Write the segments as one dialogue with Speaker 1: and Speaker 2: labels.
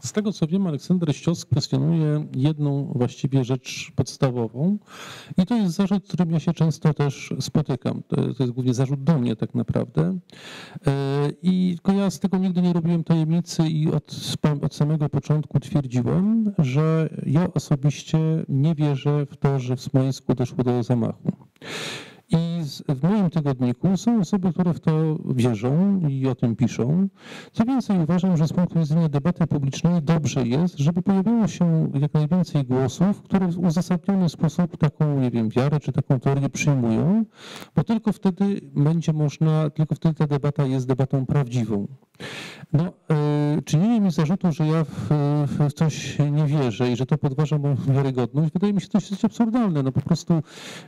Speaker 1: Z tego co wiem, Aleksander Ścios kwestionuje jedną właściwie rzecz podstawową i to jest zarzut, z którym ja się często też spotykam. To, jest głównie zarzut do mnie tak naprawdę. E, I ja z tego nigdy nie robiłem tajemnicy i od, od samego początku twierdziłem, że ja osobiście nie wierzę w to, że w Smoleńsku doszło do zamachu. W moim tygodniku są osoby, które w to wierzą i o tym piszą. Co więcej, uważam, że z punktu widzenia debaty publicznej dobrze jest, żeby pojawiło się jak najwięcej głosów, które w uzasadniony sposób taką, nie wiem, wiarę czy taką teorię przyjmują, bo tylko wtedy będzie można, tylko wtedy ta debata jest debatą prawdziwą. No, e, czynienie mi zarzutu, że ja w, w, coś nie wierzę i że to podważa moją wiarygodność, wydaje mi się dość absurdalne. No po prostu e,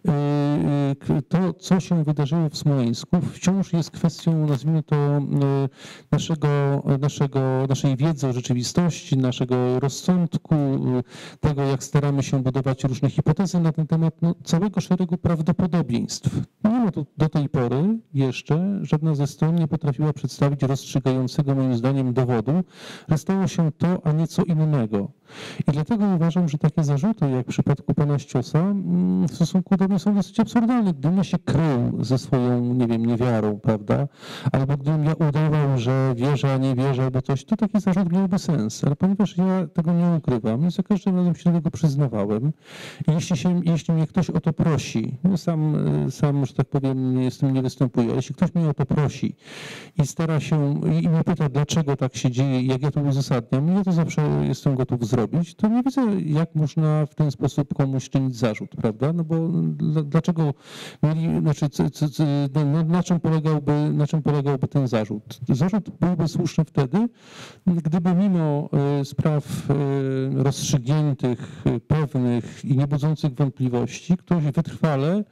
Speaker 1: e, to, co się wydarzyło w Smoleńsku, wciąż jest kwestią, nazwijmy to, naszego, naszego, naszej wiedzy o rzeczywistości, naszego rozsądku, tego, jak staramy się budować różne hipotezy na ten temat, no, całego szeregu prawdopodobieństw. Mimo to do tej pory jeszcze żadna ze stron nie potrafiła przedstawić rozstrzygającego moim zdaniem dowodu, że stało się to, a nie co innego. I dlatego uważam, że takie zarzuty, jak w przypadku pana Ściosa, mm, w stosunku do mnie są dosyć absurdalne. Gdybym się krył ze swoją, nie wiem, niewiarą, prawda, albo gdybym ja udawał, że wierzę, a nie wierzę, albo coś, to taki zarzut miałby sens. Ale ponieważ ja tego nie ukrywam, i za każdym razem się do tego przyznawałem, i jeśli, się, jeśli mnie ktoś o to prosi, no sam, sam, że tak powiem, nie jestem, nie występuję, ale jeśli ktoś mnie o to prosi i stara się, i mnie pyta, dlaczego tak się dzieje, jak ja to uzasadniam, ja to zawsze jestem gotów zrobić to nie widzę, jak można w ten sposób komuś czynić zarzut, prawda? No bo dlaczego mieli, znaczy, c, c, c, no, na, czym polegałby, na czym polegałby ten zarzut? Zarzut byłby słuszny wtedy, gdyby mimo e, spraw e, rozstrzygniętych, pewnych i niebudzących wątpliwości, ktoś wytrwale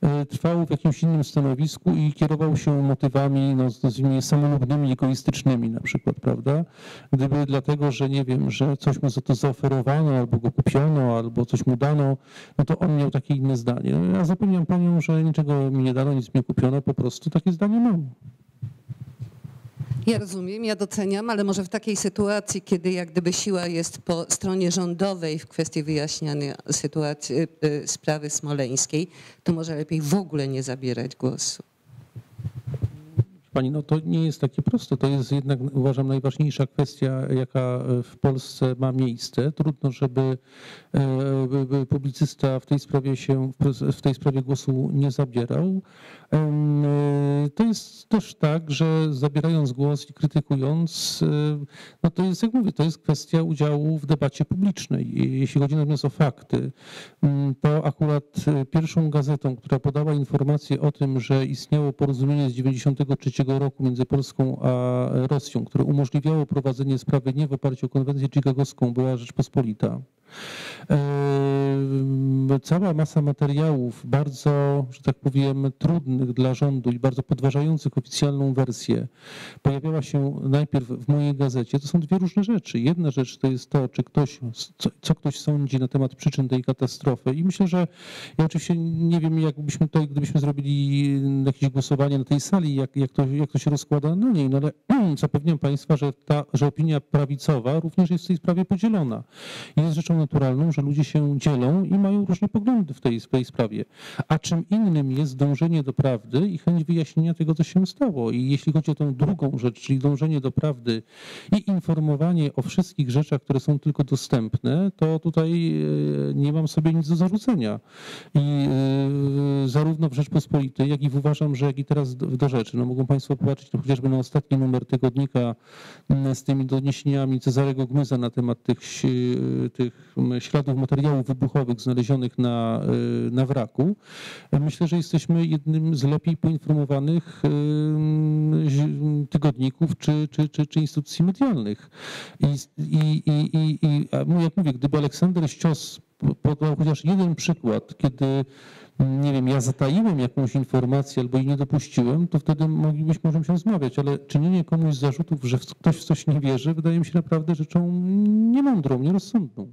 Speaker 1: e, trwał w jakimś innym stanowisku i kierował się motywami, no, nazwijmy je samolubnymi, egoistycznymi na przykład, prawda? Gdyby dlatego, że nie wiem, że coś mu za to zaoferowano, albo go kupiono, albo coś mu dano, no to on miał takie inne zdanie. No ja zapewniam panią, że niczego mi nie dano, nic mi kupiono, po prostu takie zdanie mam.
Speaker 2: Ja rozumiem, ja doceniam, ale może w takiej sytuacji, kiedy jak gdyby siła jest po stronie rządowej w kwestii wyjaśniania sytuacji, y, y, sprawy smoleńskiej, to może lepiej w ogóle nie zabierać głosu.
Speaker 1: Pani, no to nie jest takie proste. To jest jednak, uważam, najważniejsza kwestia, jaka w Polsce ma miejsce. Trudno, żeby e, publicysta w tej sprawie się, w tej sprawie głosu nie zabierał. E, to jest też tak, że zabierając głos i krytykując, e, no to jest, jak mówię, to jest kwestia udziału w debacie publicznej. Jeśli chodzi natomiast o fakty, to akurat pierwszą gazetą, która podała informację o tym, że istniało porozumienie z 93 roku między Polską a Rosją, które umożliwiało prowadzenie sprawy nie w oparciu o konwencję chicagowską, była Rzeczpospolita. Cała masa materiałów bardzo, że tak powiem, trudnych dla rządu i bardzo podważających oficjalną wersję pojawiała się najpierw w mojej gazecie. To są dwie różne rzeczy. Jedna rzecz to jest to, czy ktoś, co, co ktoś sądzi na temat przyczyn tej katastrofy i myślę, że ja oczywiście nie wiem, jakbyśmy to, gdybyśmy zrobili jakieś głosowanie na tej sali, jak, jak, to, jak to się rozkłada na niej, no ale zapewniam Państwa, że, ta, że opinia prawicowa również jest w tej sprawie podzielona. Jest rzeczą naturalną, że ludzie się dzielą i mają różne poglądy w tej, w sprawie. A czym innym jest dążenie do prawdy i chęć wyjaśnienia tego, co się stało. I jeśli chodzi o tą drugą rzecz, czyli dążenie do prawdy i informowanie o wszystkich rzeczach, które są tylko dostępne, to tutaj e, nie mam sobie nic do zarzucenia. I e, zarówno w Rzeczpospolitej, jak i uważam, że jak i teraz do, rzeczy. No mogą Państwo popatrzeć no, chociażby na ostatni numer tygodnika z tymi doniesieniami Cezarego Gmyza na temat tych, tych śladów materiałów wybuchowych znalezionych na, y, na wraku, myślę, że jesteśmy jednym z lepiej poinformowanych tygodników czy, czy, czy, czy instytucji medialnych. I, i, i, i, i jak mówię, gdyby Aleksander Ścios podał chociaż jeden przykład, kiedy nie wiem, ja zataiłem jakąś informację albo jej nie dopuściłem, to wtedy moglibyśmy może się rozmawiać, ale czynienie komuś zarzutów, że ktoś w coś nie wierzy, wydaje mi się naprawdę rzeczą niemądrą, nierozsądną.